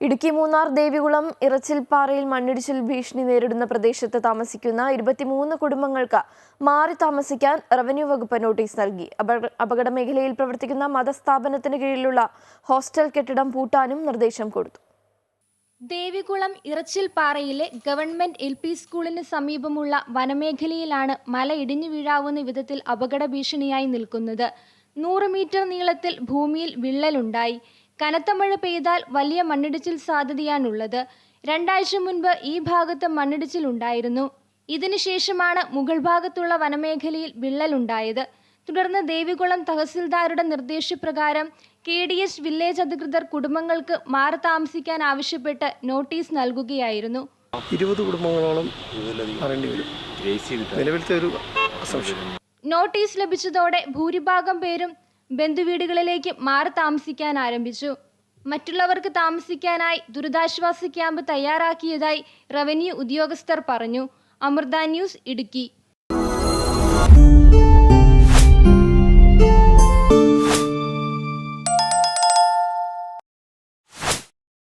ഇടുക്കി മൂന്നാർ ദേവികുളം ഇറച്ചിൽപ്പാറയിൽ മണ്ണിടിച്ചിൽ ഭീഷണി നേരിടുന്ന പ്രദേശത്ത് താമസിക്കുന്ന ഇരുപത്തിമൂന്ന് കുടുംബങ്ങൾക്ക് മാറി താമസിക്കാൻ റവന്യൂ വകുപ്പ് നോട്ടീസ് നൽകി. അപക- അപകട മേഖലയിൽ പ്രവർത്തിക്കുന്ന മതസ്ഥാപനത്തിന് കീഴിലുള്ള ഹോസ്റ്റൽ കെട്ടിടം പൂട്ടാനും നിർദ്ദേശം കൊടുത്തു. ദേവികുളം ഇറച്ചിൽപ്പാറയിലെ ഗവൺമെന്റ് എൽ പി സ്കൂളിന് സമീപമുള്ള വനമേഖലയിലാണ് മല ഇടിഞ്ഞു വീഴാവുന്ന വിധത്തിൽ അപകട ഭീഷണിയായി നിൽക്കുന്നത്. നൂറ് മീറ്റർ നീളത്തിൽ ഭൂമിയിൽ വിള്ളലുണ്ടായി. കനത്ത മഴ പെയ്താൽ വലിയ മണ്ണിടിച്ചിൽ സാധ്യതയാണുള്ളത്. രണ്ടാഴ്ച മുൻപ് ഈ ഭാഗത്ത് മണ്ണിടിച്ചിൽ ഉണ്ടായിരുന്നു. ഇതിനുശേഷമാണ് മുഗൾ ഭാഗത്തുള്ള വനമേഖലയിൽ വിള്ളലുണ്ടായത്. തുടർന്ന് ദേവികുളം തഹസിൽദാരുടെ നിർദ്ദേശപ്രകാരം കെ ഡി എസ് വില്ലേജ് അധികൃതർ കുടുംബങ്ങൾക്ക് മാറി താമസിക്കാൻ ആവശ്യപ്പെട്ട് നോട്ടീസ് നൽകുകയായിരുന്നു. ഇരുപത് കുടുംബങ്ങളോളം നിലവിലത്തെ ഒരു നോട്ടീസ് ലഭിച്ചതോടെ ഭൂരിഭാഗം പേരും ബന്ധുവീടുകളിലേക്ക് മാറി താമസിക്കാൻ ആരംഭിച്ചു. മറ്റുള്ളവർക്ക് താമസിക്കാനായി ദുരിതാശ്വാസ ക്യാമ്പ് തയ്യാറാക്കിയതായി റവന്യൂ ഉദ്യോഗസ്ഥർ പറഞ്ഞു. അമൃത ന്യൂസ് ഇടുക്കി.